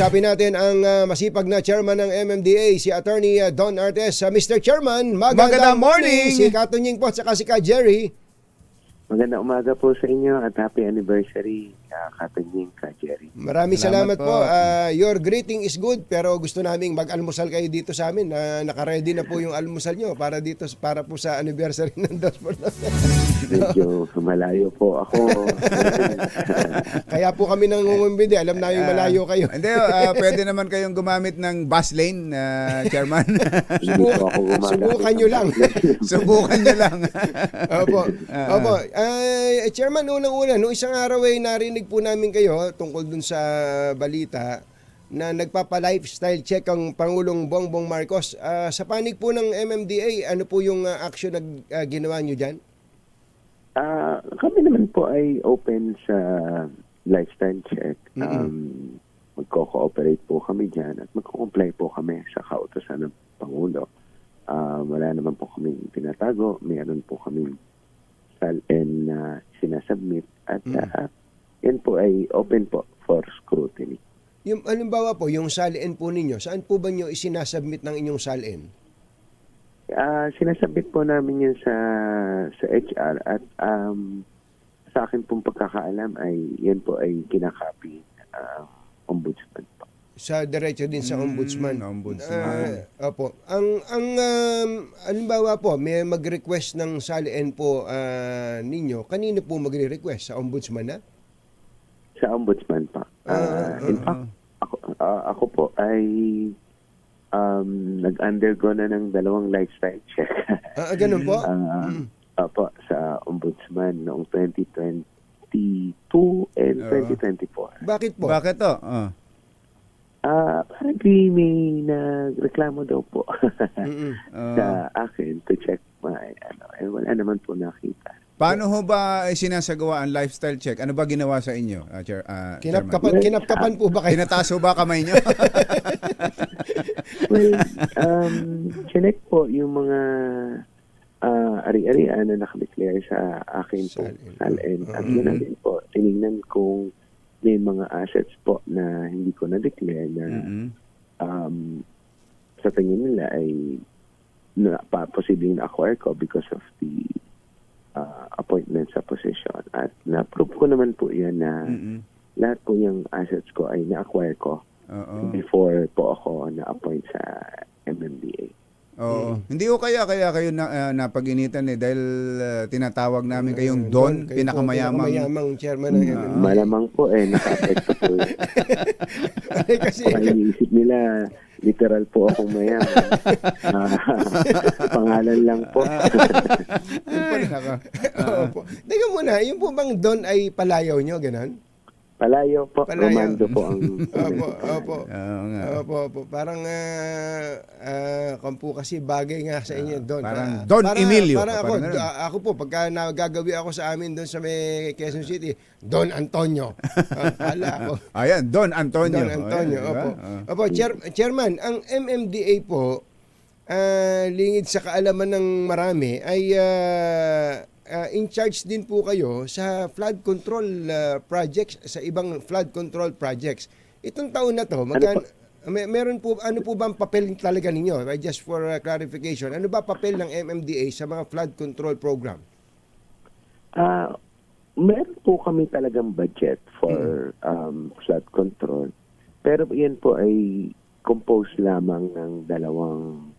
Kausapin natin ang ah, masipag na chairman ng MMDA, si Attorney ah, Don Artes. Ah, Mr. Chairman, magandang, Magandang morning! Si Katunying po at saka si Ka Jerry. Magandang umaga po sa inyo at happy anniversary, uh, Katanying ka, Jerry. Maraming salamat, Salamat po. po. Ah, your greeting is good pero gusto naming mag-almusal kayo dito sa amin. na naka-ready na po yung almusal nyo para dito para po sa anniversary ng Dos por Dos. Medyo malayo po ako. Kaya po kami nangungumbindi. Alam namin malayo kayo. Hindi, ah, pwede naman kayong gumamit ng bus lane, ah, Chairman. Subukan ng nyo lang. Subukan nyo lang. Opo. Opo. Ay, Chairman, unang-una, nung isang araw ay narinig po namin kayo tungkol dun sa balita na nagpapa-lifestyle check ang Pangulong Bongbong Marcos. Ah, sa panig po ng MMDA, ano po yung ah, action na ah, ginawa nyo dyan? Ah, kami naman po ay open sa lifestyle check. Um, Magko-cooperate po kami dyan at magko-comply po kami sa kautosan ng Pangulo. Ah, wala naman po kami tinatago. Meron po kami SALN na sinasubmit at ah, yan po ay open po for scrutiny. Yung halimbawa po, yung salin po ninyo, saan po ba nyo isinasubmit ng inyong salin? Ah, sinasabit po namin yun sa sa HR at um, sa akin pong pagkakaalam ay yan po ay kinakopy uh, ombudsman po. Sa diretso din sa Mm, ombudsman. ombudsman. Ah, opo. Ang ang um, halimbawa po, may mag-request ng salin po ah, ninyo. Kanino po magre-request sa ombudsman na? Sa ombudsman pa. Ah, Ah, in fact, ako, ah, ako po ay um, nag-undergo na ng dalawang lifestyle check. Ah, ganun po. Ah, Mm. Opo, sa ombudsman noong 2022 and. Bakit 2024. po? Bakit to? Oh. Ah, apparently may nagreklamo daw po Mm-mm. Oh. sa akin to check my ano eh wala naman po nakita. Paano ho ba eh, sinasagawa ang lifestyle check? Ano ba ginawa sa inyo, ah, chair, Chairman? Kinapkapan, kinapkapan po ba kayo? Tinataso ba kamay nyo? Well, um, chinek po yung mga ah, ari-arian na nakadeclare sa akin po Salin. salin. At yun na din po, tinignan kung may mga assets po na hindi ko na-declare na Mm-mm. um, sa tingin nila ay na, pa, posibleng na-acquire ko because of the uh, appointment sa position. At na-prove ko naman po yan na Mm-mm. lahat po yung assets ko ay na-acquire ko Oo. before po ako na-appoint sa MMDA. Oo. Hindi ko kaya kaya kayo na, ah, napag-initan eh dahil ah, tinatawag namin kayong Don, Kayo po, pinakamayamang pinakamayamang chairman ng Mm, MMDA. Malamang po eh, naka-apekto po yun. Ay, kasi Baka iniisip nila, literal po akong mayaman. Ah, pangalan lang po. Ay, nako. Opo. Teka muna, yung po bang Don ay palayaw nyo, ganon? Palayo po, Palayo. Romando po ang Opo, opo. Oo nga. Opo, opo. Parang uh, kampu kasi bagay nga sa inyo doon. parang Don Emilio. Parang ako, Parang ganun. ah, ako po, pagka nagagawi ako sa amin doon sa may Quezon City, Don Antonio. Ah, Kala ako. Ayan, Don Antonio. Don Antonio, Ayan, diba? opo. Oo. Opo, chair- chairman, ang MMDA po, ah, lingid sa kaalaman ng marami, ay ah, ah, in charge din po kayo sa flood control ah, projects, sa ibang flood control projects. Itong taon na to, magkano, may, meron po, ano po ba ang papel talaga ninyo? Right, Just for ah, clarification, ano ba papel ng MMDA sa mga flood control program? Ah, meron po kami talagang budget for um, flood control. Pero yan po ay composed lamang ng dalawang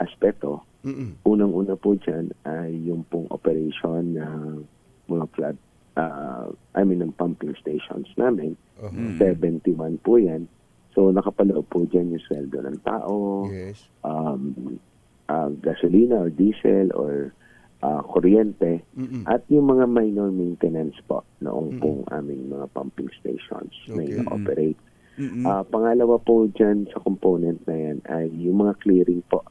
aspeto. Mm-mm. Unang-una po dyan ay yung pong operation ng mga flood, ah, I mean, ng pumping stations namin. Mm. 71 po yan. So, nakapaloob po dyan yung sweldo ng tao, Yes. um, ah, gasolina or diesel or ah, kuryente. Mm-mm. At yung mga minor maintenance po noong Mm. pong aming mga pumping stations na Okay. ino-operate. Mm-mm. Ah, pangalawa po dyan sa component na yan ay yung mga clearing po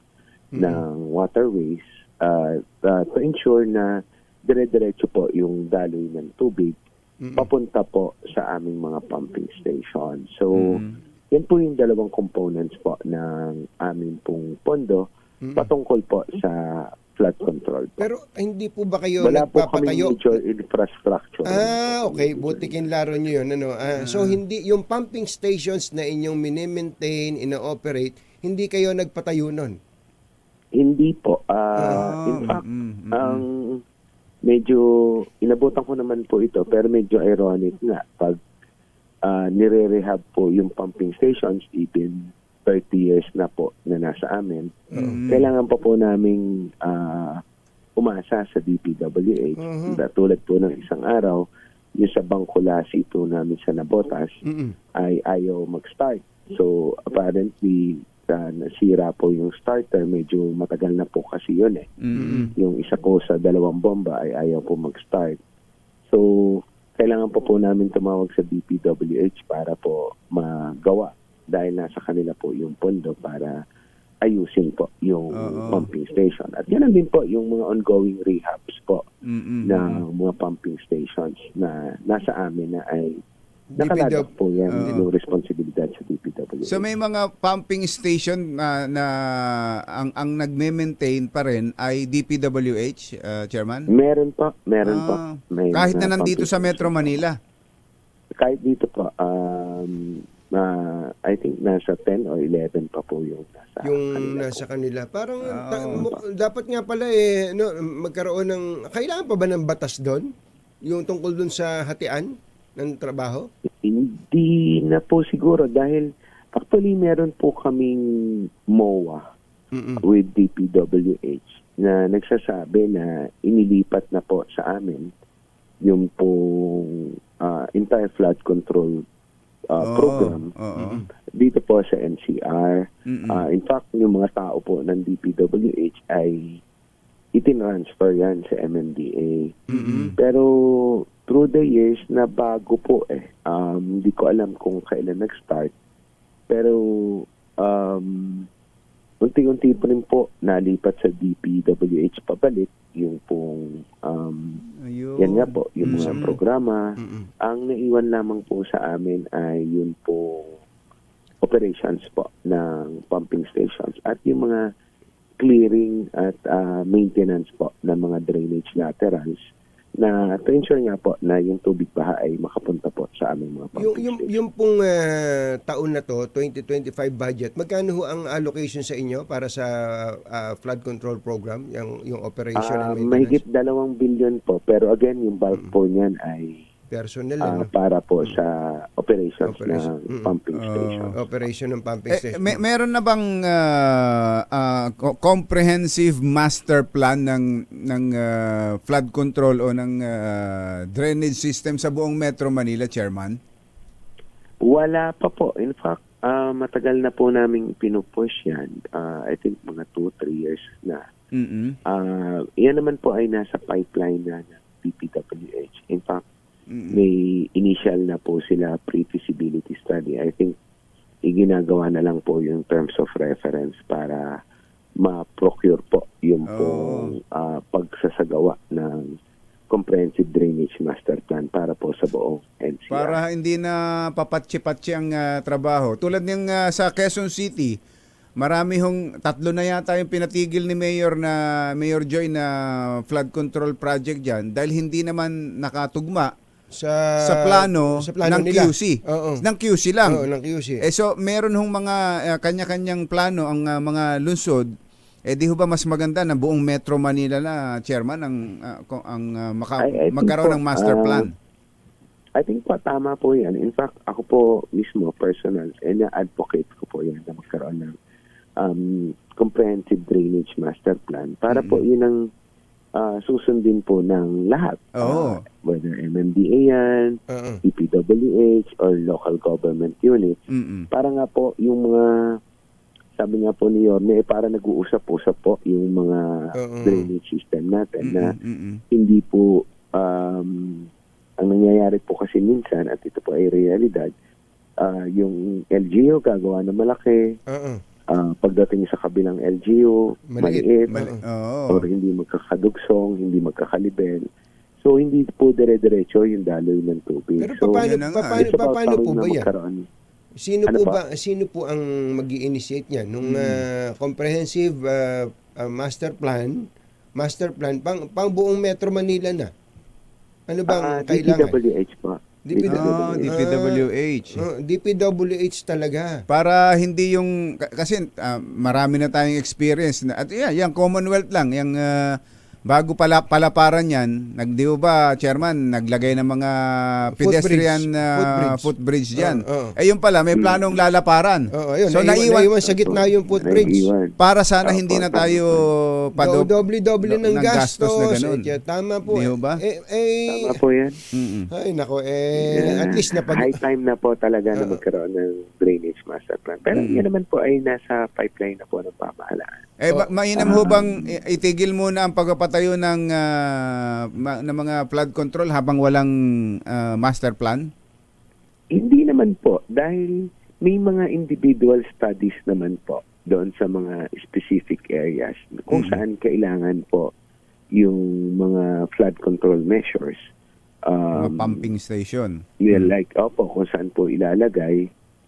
Mm-mm. ng waterways uh, to ensure na dire-diretso po yung daloy ng tubig Mm-mm. papunta po sa aming mga pumping station. So, Mm. yan po yung dalawang components po ng aming pong pondo Mm-mm. patungkol po sa flood control. Po. Pero hindi po ba kayo Wala po kami nagpapatayo? major infrastructure. Ah, okay. Buti kinlaro nyo yun. Ano? Ah, So, hindi, yung pumping stations na inyong mini-maintain, ino-operate, hindi kayo nagpatayo nun? Hindi po. Ah, Ah, in fact, mm, mm, mm. ang medyo, inabutan ko naman po ito, pero medyo ironic nga. Pag ah, nire-rehab po yung pumping stations, even 30 years na po na nasa amin, Mm. kailangan pa po naming ah, umasa sa DPWH. Mhm. Na Tulad po ng isang araw, yung sa bangkulasi po namin sa Nabotas Mm-mm. ay ayaw mag-start. So apparently, ah, nasira po yung starter. Medyo matagal na po kasi yun eh. Mm. Yung isa ko sa dalawang bomba ay ayaw po mag-start. So, kailangan po po namin tumawag sa DPWH para po magawa dahil nasa kanila po yung pondo para ayusin po yung Oo. pumping station. At yan din po yung mga ongoing rehabs po Mm. ng mga pumping stations na nasa amin na ay DPW. nakalagat po yan Oo. yung responsibilidad sa DPWH. So may mga pumping station na, na ang ang nagme-maintain pa rin ay DPWH, uh, Chairman? meron po, meron. Ah, May kahit na nandito sa Metro. Manila. kahit dito po, um, ah, I think nasa 10 or 11 pa po yung nasa yung kanila nasa po. kanila. Parang Ah. ta- dapat nga pala eh no, magkaroon ng kailangan pa ba ng batas doon? Yung tungkol doon sa hatian ng trabaho? Hindi na po siguro dahil actually meron po kaming MOA Mm-mm. with DPWH na nagsasabi na inilipat na po sa amin yung pong ah, entire flood control ah, Oo, program oo. dito po sa NCR. Mm-mm. Ah, in fact, yung mga tao po ng DPWH ay itinransfer yan sa MMDA. Mm-mm. Pero through the years na bago po eh. Um, hindi ko alam kung kailan nag-start. Pero um, unti-unti po rin po nalipat sa DPWH pabalik yung pong um, Ayun. yan nga po, yung mga Mm. programa. Mm-mm. Ang naiwan lamang po sa amin ay yun pong operations po ng pumping stations at yung mga clearing at ah, maintenance po ng mga drainage laterals na to ensure nga po na yung tubig baha ay makapunta po sa aming mga Yung yung yung pong ah, taon na to, 2025 budget, magkano ho ang allocation sa inyo para sa ah, flood control program, yung yung operation Ah, and mahigit maintenance? dalawang billion po pero again yung bulk po niyan ay Personnel ah, ano? para po sa operations Operation. ng Mm. pumping Ah. station. Operation ng pumping Eh, station. may, meron na bang ah, ah, co- comprehensive master plan ng ng ah, flood control o ng ah, drainage system sa buong Metro Manila, Chairman? Wala pa po. In fact, ah, matagal na po namin pinupush yan. Ah, I think mga 2-3 years na. Mm-mm. Ah, yan naman po ay nasa pipeline na ng DPWH. In fact, May initial na po sila pre-feasibility study. I think iginagawa na lang po yung terms of reference para ma-procure po yung Oo. pong ah, pagsasagawa ng comprehensive drainage master plan para po sa buong NCR. Para hindi na papatsi-patsi ang ah, trabaho. Tulad ng ah, sa Quezon City, marami hong tatlo na yata yung pinatigil ni Mayor na Mayor Joy na flood control project diyan dahil hindi naman nakatugma sa sa plano, sa plano ng nila. QC. Oo. Ng QC lang. Oo, ng QC. Eh so meron hong mga ah, kanya-kanyang plano ang ah, mga lungsod. Eh di ho ba mas maganda na buong Metro Manila na chairman ang ko- ang ah, maka- I- I magkaroon po, ng master plan? I think po tama po yan. In fact, ako po mismo, personal, and advocate ko po yan na magkaroon ng um, comprehensive drainage master plan para po yun ang ah, susundin po ng lahat. Oo. Ah, whether MMDA yan, Oo. DPWH, or local government units. Mm-mm. Para nga po yung mga sabi nga po ni Yorme, eh, para nag-uusap-usap po yung mga Oo. drainage system natin na Mm-mm, mm-mm. hindi po um, ang nangyayari po kasi minsan at ito po ay realidad ah, yung LGU gagawa na malaki Oo. Ah, pagdating sa kabilang LGU Maliit. maliit, Mali- Oo. or hindi magkakadugsong hindi magkakalibel so hindi po dire-diretso yung daloy ng tubig Pero so paano, nga, paano, paano time po ba yan? magkaroon. Sino Ano po po? ba sino po ang mag initiate niyan nung Hmm. ah, comprehensive ah, ah, master plan master plan pang pang buong Metro Manila na. Ano bang kailangan? DPWH po. DPWH. Ah, DPWH. Oh, DPWH talaga. Para hindi yung kasi ah, marami na tayong experience na at yeah, yung Commonwealth lang, yung ah, bago pala palaparan yan, nagdi ba chairman naglagay ng mga pedestrian ah, Footbridge. footbridge diyan. Oo, oo. Eh yung pala may planong lalaparan. Oo, ayun. so naiwan, naiwan, naiwan sa gitna yung footbridge. Naiiwan. para sana hindi na tayo Do, padob. doble-doble ng, ng gastos gastos. na ganun. Eh, tama po. Di ho ba? Eh, eh, Tama po yan. Mm-mm. ay, nako, eh, at least napag... High time na po talaga na Oo. magkaroon ng drainage master plan. Pero Mm. yan naman po ay nasa pipeline na po ng pamahalaan. Eh, Oh. ba, mainam ho bang i- itigil muna ang pagpapatayo ng, ah, ma- ng mga flood control habang walang ah, master plan? Hindi naman po dahil may mga individual studies naman po doon sa mga specific areas kung Mhm. saan kailangan po yung mga flood control measures. mga Um, pumping station. Yeah, like, opo, kung saan po ilalagay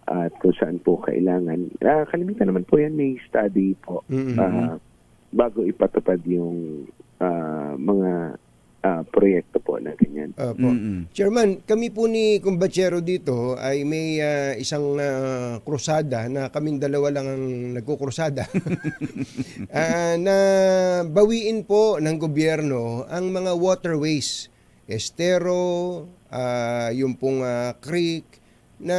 at kung saan po kailangan. Ah, kalimitan naman po yan, may study po Mm-mm. ah, bago ipatupad yung ah, mga ah, proyekto po na ganyan. Opo. Mm-mm. Chairman, kami po ni Kumbachero dito ay may ah, isang ah, krusada na kaming dalawa lang ang nagkukrusada. Ah, na bawiin po ng gobyerno ang mga waterways, estero, ah, yung pong ah, creek na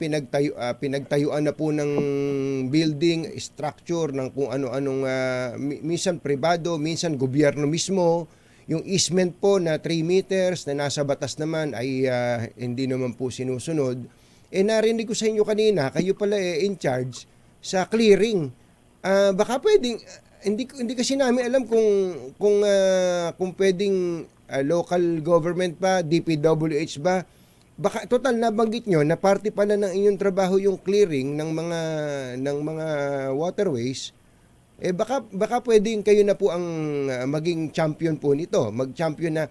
pinagtayo ah, pinagtayuan na po ng building structure ng kung ano-anong mi- minsan pribado, minsan gobyerno mismo yung easement po na 3 meters na nasa batas naman ay ah, hindi naman po sinusunod. Eh narinig ko sa inyo kanina, kayo pala eh, in charge sa clearing. Ah, baka pwedeng hindi hindi kasi namin alam kung kung ah, kung pwedeng ah, local government ba, DPWH ba. Baka total nabanggit nyo na parte pala ng inyong trabaho yung clearing ng mga ng mga waterways. Eh baka baka pwedeng kayo na po ang ah, maging champion po nito. Mag-champion na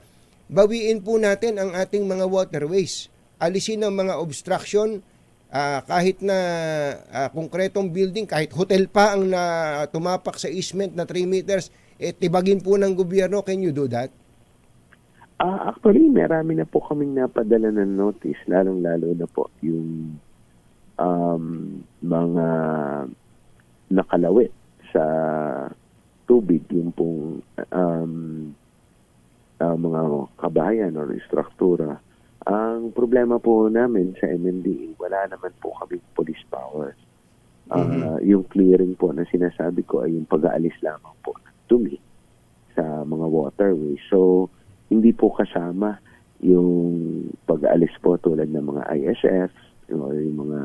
bawiin po natin ang ating mga waterways. Alisin ang mga obstruction ah, kahit na ah, konkretong building, kahit hotel pa ang na tumapak sa easement na 3 meters, eh tibagin po ng gobyerno. Can you do that? Ah, actually, marami na po kaming napadala ng notice, lalong-lalo na po yung um, mga nakalawit sa tubig, yung pong um, ah, mga kabayan o struktura. Ang problema po namin sa MMDA, wala naman po kaming police power. Ah, Yung clearing po na sinasabi ko ay yung pag-aalis lamang po ng dumi sa mga waterways. So, hindi po kasama yung pag-aalis po tulad ng mga ISF o yung mga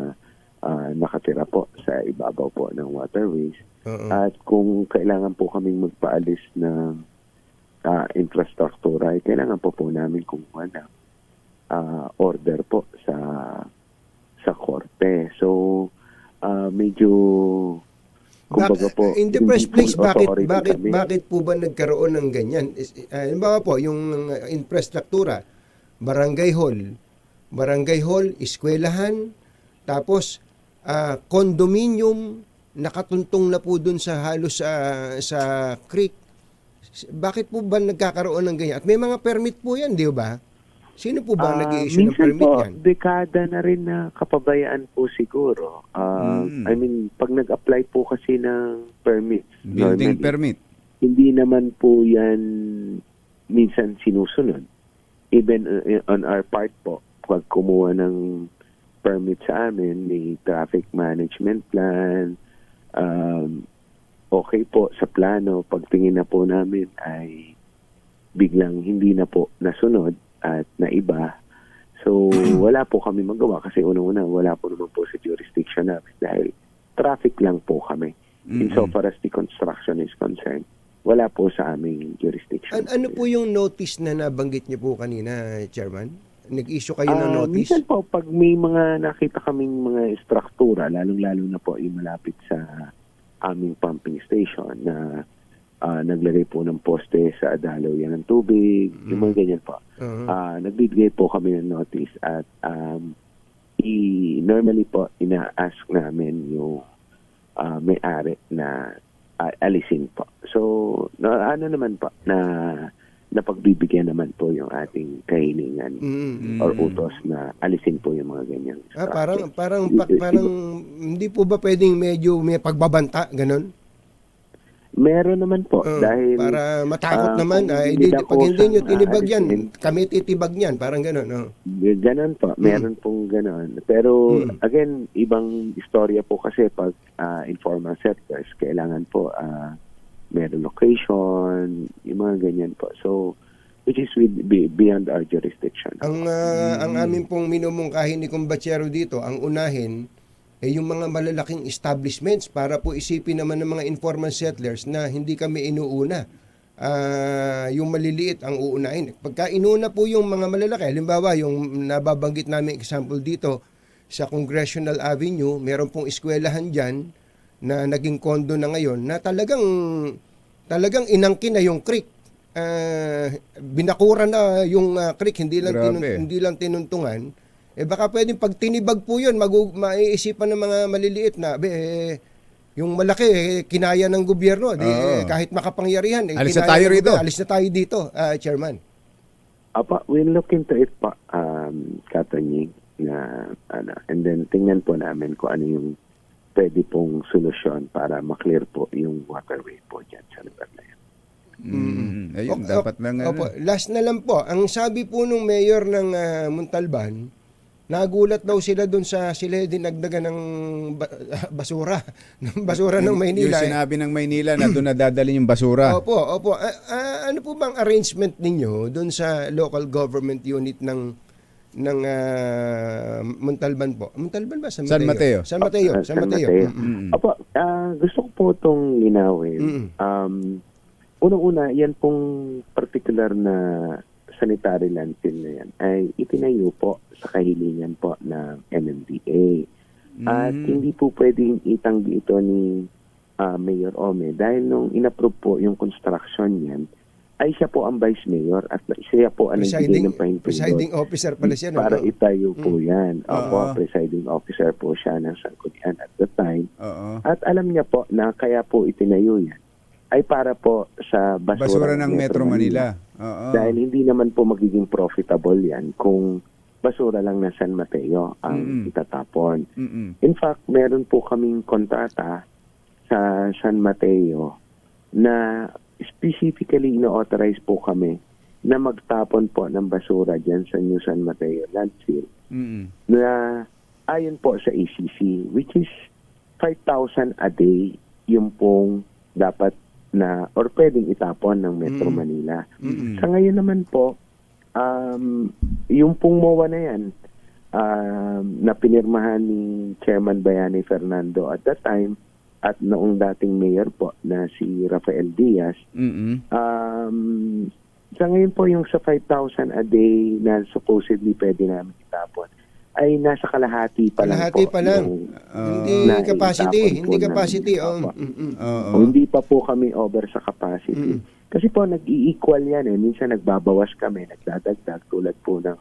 ah, nakatira po sa ibabaw po ng waterways. Oo. At kung kailangan po kaming magpaalis ng ah, infrastruktura, ay kailangan po po namin kumuha ng ah, order po sa sa korte. So, ah, medyo kumbaga po, in the first place, bakit bakit kami. bakit po ba nagkaroon ng ganyan? Is- Uh, halimbawa po, yung uh, infrastruktura, barangay hall, barangay hall, eskwelahan, tapos ah, condominium, nakatuntong na po dun sa halos sa sa creek. Bakit po ba nagkakaroon ng ganyan? At may mga permit po yan, di ba? Sino po ba ang Ah, nag-i-issue ng minsan permit po, yan? dekada na rin na kapabayaan po siguro. Ah, Mm. I mean, pag nag-apply po kasi ng permits, Building normally, permit. hindi naman po yan minsan sinusunod. Even uh, on our part po, pag kumuha ng permit sa amin, may traffic management plan, um, okay po sa plano, pagtingin na po namin ay biglang hindi na po nasunod at naiba. So, wala po kami magawa kasi unang-una, wala po naman po sa jurisdiction namin dahil traffic lang po kami. Mm-mm. Insofar as the construction is concerned, wala po sa aming jurisdiction. An- ano po yung notice na nabanggit niyo po kanina, Chairman? Nag-issue kayo ng Ah, notice? Minsan po, pag may mga nakita kaming mga struktura, lalong-lalo na po yung malapit sa aming pumping station na ah, naglagay po ng poste sa adalaw yan ng tubig, yung mga ganyan po. Oo. Ah, nagbibigay po kami ng notice at um, i normally po ina-ask namin yung ah, may-ari na a- alisin po. So, na, ano naman po, na napagbibigyan naman po yung ating kahilingan Mm. or utos na alisin po yung mga ganyang Ah, parang parang pa- parang hindi po ba pwedeng medyo may pagbabanta ganun? Meron naman po Uh, dahil para matakot ah, naman kung ah, hindi pag hindi nyo tinibag yan, kami titibag niyan, parang ganun. Oh. Ganon po, meron pong ganon. Pero Mm. again, ibang istorya po kasi pag ah, informal sectors, kailangan po ah, meron location, yung mga ganyan po. So, which is with, be- beyond our jurisdiction. Ang ah, ang amin pong minumungkahin ni Kumbachero dito, ang unahin eh yung mga malalaking establishments para po isipin naman ng mga informal settlers na hindi kami inuuna. Ah, yung maliliit ang uunahin. Pagka inuna po yung mga malalaki, halimbawa yung nababanggit namin example dito sa Congressional Avenue, meron pong eskwelahan diyan na naging kondo na ngayon na talagang talagang inangkin na yung creek. Ah, binakura na yung ah, creek, hindi lang tinun- hindi lang tinuntungan. Eh baka pwedeng pag tinibag po 'yun, magu- maiisipan ng mga maliliit na be, eh, yung malaki eh, kinaya ng gobyerno, di, Oo. eh, kahit makapangyarihan. Eh, Alis na kinaya tayo ng rito. gobyerno. Alis na tayo dito, ah, Chairman. Apa, we'll look into it pa, um, Katonying, na, ano, and then tingnan po namin kung ano yung pwede pong solusyon para maklear po yung waterway po dyan sa lugar na yan. Mm. Ayun, Ok- dapat lang ano. Opo, last na lang po. Ang sabi po nung mayor ng ah, Montalban, nagulat daw sila doon sa sila dinagdagan ng ba- basura, ng basura ng Maynila. Yung sinabi ng Maynila na doon nadadalhin yung basura. Opo, opo. Ah, ah, ano po bang arrangement ninyo doon sa local government unit ng ng ah, Montalban po? Montalban ba? San San Mateo. San Mateo. Ah, San Mateo. Mm-mm. Mm. Apo, ah, gusto ko po itong linawin. Mm. Um, unang-una, yan pong particular na sanitary landfill na yan ay itinayo po sa kahilingan po ng MMDA. At Mm. hindi po pwedeng itanggi ito ni ah, Mayor Ome dahil nung inapprove po yung construction niyan, ay siya po ang vice mayor at siya po ang nagbigay Presiding, ng pahintulot presiding officer pala siya. no? para itayo po yan. Opo, Oo. presiding officer po siya ng Sanggunian at the time. Oo. At alam niya po na kaya po itinayo yan ay para po sa basura, Basura ng Metro Manila. Oo. Dahil hindi naman po magiging profitable yan kung basura lang ng San Mateo ang Mm-mm. itatapon. Mm-mm. In fact, meron po kaming kontrata sa San Mateo na specifically ino-authorize po kami na magtapon po ng basura dyan sa New San Mateo landfill Mm-mm. na ayon po sa ACC which is 5,000 a day yung pong dapat na or pwedeng itapon ng Metro Mm. Manila. Mm-mm. Sa ngayon naman po, um, yung pong MOA na yan, um, na pinirmahan ni Chairman Bayani Fernando at that time, at noong dating mayor po na si Rafael Diaz, Mm-mm. um, sa ngayon po yung sa 5,000 a day na supposedly pwede namin itapon, ay nasa kalahati pa lang Kalahati po. pa lang. yung- hindi na capacity, itapon po hindi namin. capacity. Oh. Opo. mm-mm. Oo. Hindi pa po kami over sa capacity. Mm. Kasi po nag-i-equal yan eh. Minsan nagbabawas kami, nagdadagdag tulad po ng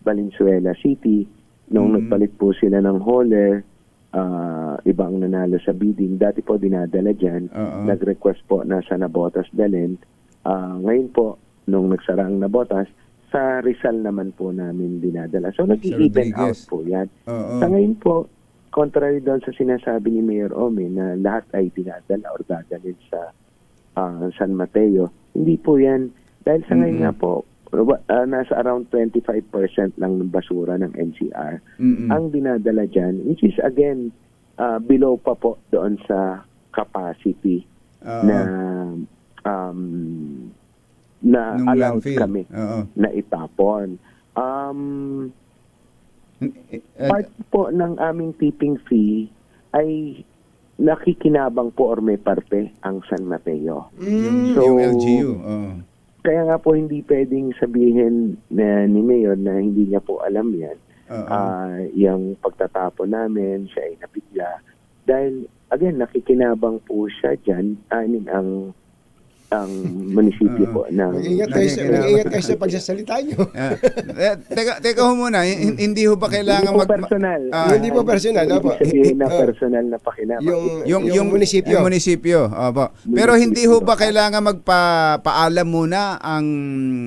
Valenzuela City. Nung Mm. nagpalit po sila ng hauler, ah, iba ang nanalo sa bidding. Dati po dinadala dyan. Oo. Nag-request po na sa Nabotas dalhin. Ah, ngayon po, nung nagsara ang Nabotas, sa Rizal naman po namin dinadala. So nag-i-even out po yan. Oo. Sa ngayon po, contrary doon sa sinasabi ni Mayor Ome na lahat ay dinadala or dadalhin sa ah, San Mateo, hindi po yan. Dahil sa ngayon Mm-mm. nga po, ah, nasa around 25% lang ng basura ng NCR Mm-mm. ang dinadala dyan, which is again, ah, below pa po doon sa capacity Oo. na um, na Nung allowed landfill. kami Oo. na itapon. Um, Eh, part po ng aming tipping fee ay nakikinabang po or may parte ang San Mateo. Mm. So, yung LGU. Oo. Kaya nga po hindi pwedeng sabihin na ni Mayor na hindi niya po alam yan. Oo. Ah, yung pagtatapon namin, siya ay nabigla. Dahil, again, nakikinabang po siya dyan. I mean, ang ang munisipyo po ng Mag-ingat kayo, sa, Nakikinig. mag-ingat kayo sa pagsasalita nyo. Ah, eh, teka, teka ho muna, hin- hindi ho ba kailangan hindi po mag... personal. Ah, Hindi po personal, Ibig opo. sabihin na Ah. personal na pakinabang. Yung, yung, yung, munisipyo. Yung munisipyo, opo. Pero hindi ho ba kailangan magpapaalam muna ang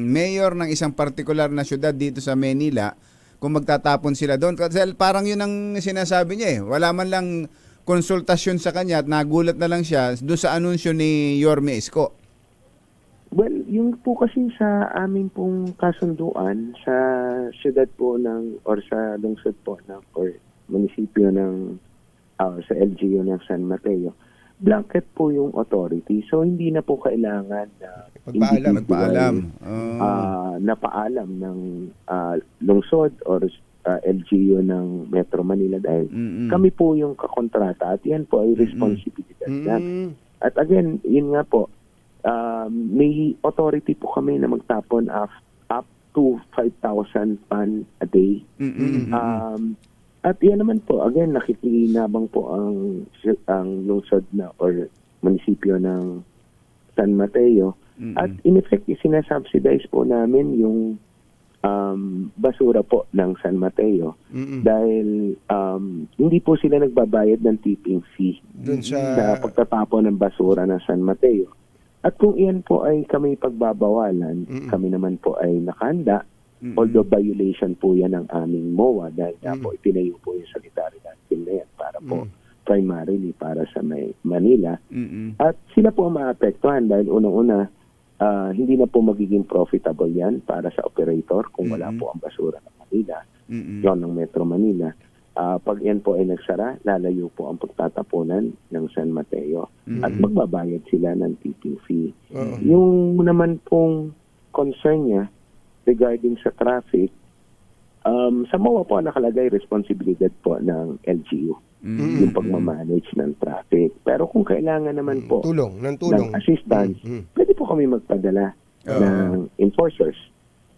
mayor ng isang partikular na syudad dito sa Manila kung magtatapon sila doon? Kasi parang yun ang sinasabi niya eh. Wala man lang konsultasyon sa kanya at nagulat na lang siya doon sa anunsyo ni Yorme Isko. Well, yung po kasi sa amin pong kasunduan sa siyudad po ng or sa lungsod po ng or munisipyo ng ah, sa LGU ng San Mateo, blanket po yung authority. So hindi na po kailangan na Magpaalam. Magpaalam. Oh. ah, na paalam ng ah, lungsod or ah, LGU ng Metro Manila dahil Mm-mm. kami po yung kakontrata at yan po ay responsibilidad namin. Mm. At again, yun nga po, um, may authority po kami na magtapon of, up to 5,000 pan a day. Um, at yan naman po, again, nakikinabang po ang, ang lungsod na or munisipyo ng San Mateo. Mm-mm. At in effect, sinasubsidize po namin yung um, basura po ng San Mateo Mm-mm. dahil um, hindi po sila nagbabayad ng tipping fee Doon sa... sa pagtatapon ng basura ng San Mateo. At kung iyan po ay kami pagbabawalan, Mm-mm. kami naman po ay nakahanda, Mm-mm. although violation po yan ng aming MOA dahil nga Mm. po itinayo po yung sanitary landfill na yan para po Mm. primarily para sa may Manila. Mm-mm. At sila po ang maapektuhan dahil unang-una, ah, hindi na po magiging profitable yan para sa operator kung wala Mm-mm. po ang basura ng Manila Mm-mm. yon ng Metro Manila. Ah, pag yan po ay nagsara, lalayo po ang pagtatapunan ng San Mateo Mm-mm. at magbabayad sila ng tipping fee. Oo. Yung naman pong concern niya regarding sa traffic, um, sa MOA po nakalagay responsibilidad po ng LGU, Mm-mm. yung pagmamanage ng traffic. Pero kung kailangan naman po Tulong, ng tulong. ng assistance, Mm. pwede po kami magpadala Oo. ng enforcers.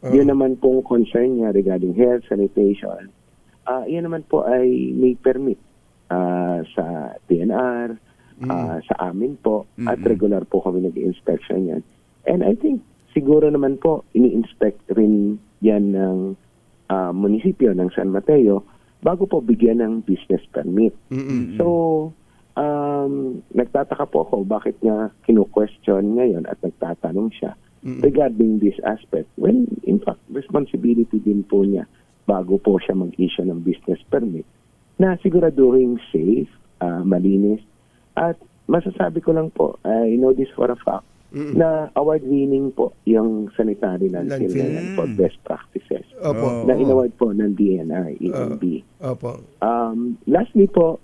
Oo. Yun naman pong concern niya regarding health, sanitation. Ah, yan naman po ay may permit ah, sa TNR, ah, sa amin po, at Mm-mm. regular po kami nag-inspection yan. And I think siguro naman po, ini-inspect rin yan ng ah, munisipyo ng San Mateo bago po bigyan ng business permit. Mm-mm. So, um, nagtataka po ako bakit niya kinu-question ngayon at nagtatanong siya Mm-mm. regarding this aspect. When, in fact, responsibility din po niya bago po siya mag-issue ng business permit na siguraduhin safe, ah, malinis, at masasabi ko lang po, I know this for a fact, Mm-mm. na award-winning po yung sanitary landfill yan for best practices Opo. na inaward po ng DNR, ENB. Opo. Um, lastly po,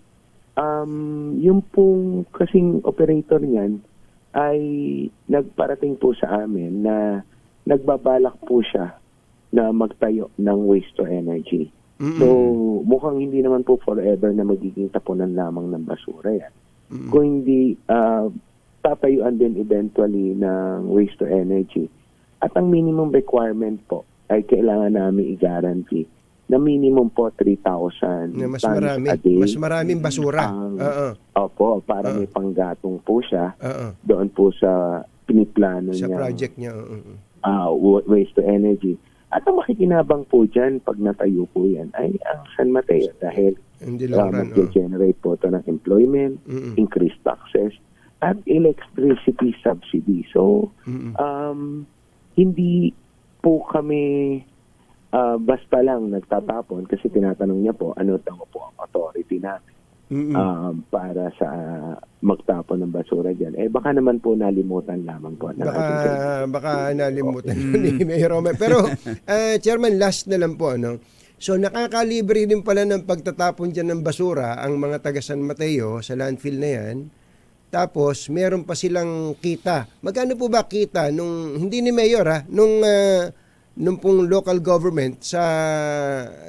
um, yung pong kasing operator niyan ay nagparating po sa amin na nagbabalak po siya na magtayo ng waste to energy. Mm-mm. So, mukhang hindi naman po forever na magiging tapunan lamang ng basura yan. Mm-mm. Kung hindi, ah, tatayuan din eventually ng waste to energy. At ang minimum requirement po ay kailangan namin i-guarantee na minimum po 3,000 Na mas tons marami. a day. Mas maraming basura. Ang- Oo. Opo, para Ah. may panggatong po siya Oo. doon po sa piniplano Sa niya project niya. ah, wa- waste to energy. At ang makikinabang po dyan pag natayo po yan ay ang San Mateo dahil uh, mag-generate po ito ng employment, Mm-mm. increased taxes, at electricity subsidy. So, Mm-mm. um, hindi po kami ah, basta lang nagtatapon kasi tinatanong niya po ano daw po ang authority namin Mm-mm. um, para sa magtapon ng basura dyan. Eh baka naman po nalimutan lamang po ng Baka, baka nalimutan ni Mayor Romer. Pero, ah, Chairman, last na lang po. Ano? So, nakakalibre din pala ng pagtatapon dyan ng basura ang mga taga San Mateo sa landfill na yan. Tapos, meron pa silang kita. Magkano po ba kita nung, hindi ni Mayor ha, nung, ah, nung pong local government sa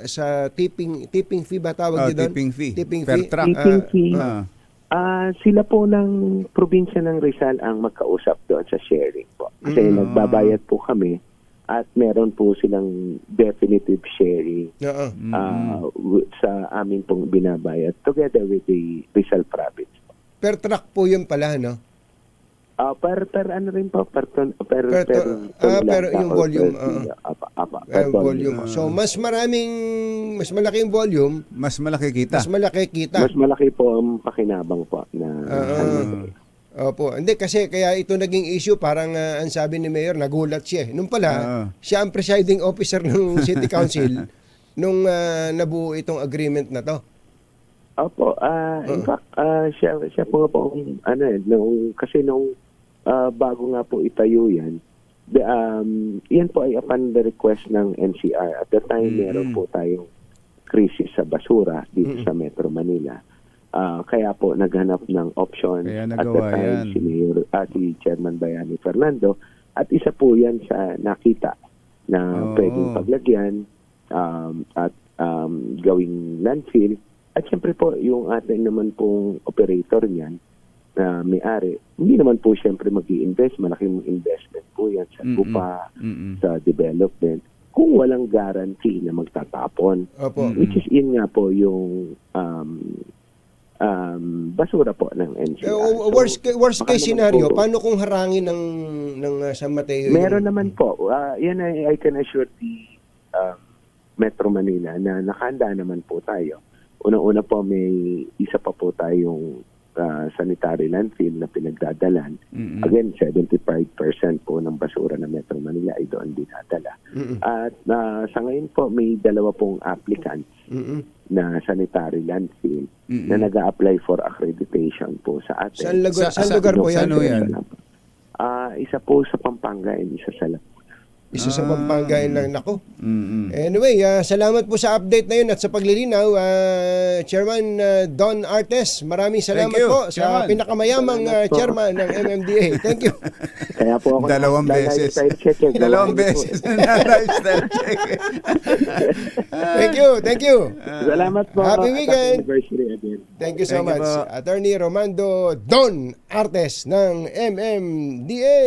sa tipping tipping fee ba tawag Oh, doon? tipping fee. Tipping Per fee. truck. Tipping Ah, fee. Ah. Ah, sila po ng probinsya ng Rizal ang magkausap doon sa sharing po. Kasi Mm. nagbabayad po kami at meron po silang definitive sharing Oo. ah, w- sa amin pong binabayad together with the Rizal province. Per truck po yun pala, no? Ah, per, per ano rin po, per, ton, per, Per per, ah, ilang pero yung volume, per ah. kilo. Apa, apa, Eh, per ton. volume. So mas maraming mas malaki yung volume, Mas malaki kita. mas malaki kita. Mas malaki po ang pakinabang po na Ah, ano, Opo. Hindi kasi kaya ito naging issue parang ah, ang sabi ni Mayor nagulat siya. eh. Nung pala Oo. siya ang presiding officer ng City Council nung ah, nabuo itong agreement na to. Opo, ah in fact, ah, siya, siya po po, ang, ano eh, nung, kasi nung ah, bago nga po itayo yan, the, um, yan po ay upon the request ng NCR. At that time, Mm-mm. meron po tayong krisis sa basura dito Mm-mm. sa Metro Manila. Ah, kaya po naghanap ng option Kaya at that time yan. si Mayor ah, si Chairman Bayani Fernando at isa po yan sa nakita na Oo. pwedeng paglagyan um, at um, gawing landfill at siyempre po yung ating naman pong operator niyan na may-ari hindi naman po siyempre mag invest malaking investment po yan sa lupa Mm-mm. sa development kung walang guarantee na magtatapon Opo. Which is yun nga po yung um, um, basura po ng NCR. Eh, o- So, worst ca- worst case scenario, po- paano kung harangin ng ng ah, San Mateo? Meron yung- naman po. Ah, yan ay I can assure the um, Metro Manila na nakahanda naman po tayo. Una-una po may isa pa po tayong ah, sanitary landfill na pinagdadalan. Mm-mm. Again, 75% po ng basura ng Metro Manila ay doon dinadala. Mm-mm. At ah, sa ngayon po may dalawa pong applicants Mm-mm. na sanitary landfill Mm-mm. na nag apply for accreditation po sa atin. Saan lugar, Sa- saan sa- lugar po yan? Ano yan? Ah, isa po sa Pampanga and isa sa Lapu. Isa sa Ah. Pampanga yun lang. Nako. Mm-mm. Anyway, ah, salamat po sa update na yun at sa paglilinaw. ah, Chairman ah, Don Artes, maraming salamat you, po sa Chairman. pinakamayamang ah, Salamat po. chairman ng MMDA. Thank you. Kaya po ako Dalawang beses. check. Dalawang beses na lifestyle check. Thank you. Thank you. Salamat po. Happy weekend. Thank you so Thank you much. po. Attorney Romando Don Artes ng MMDA.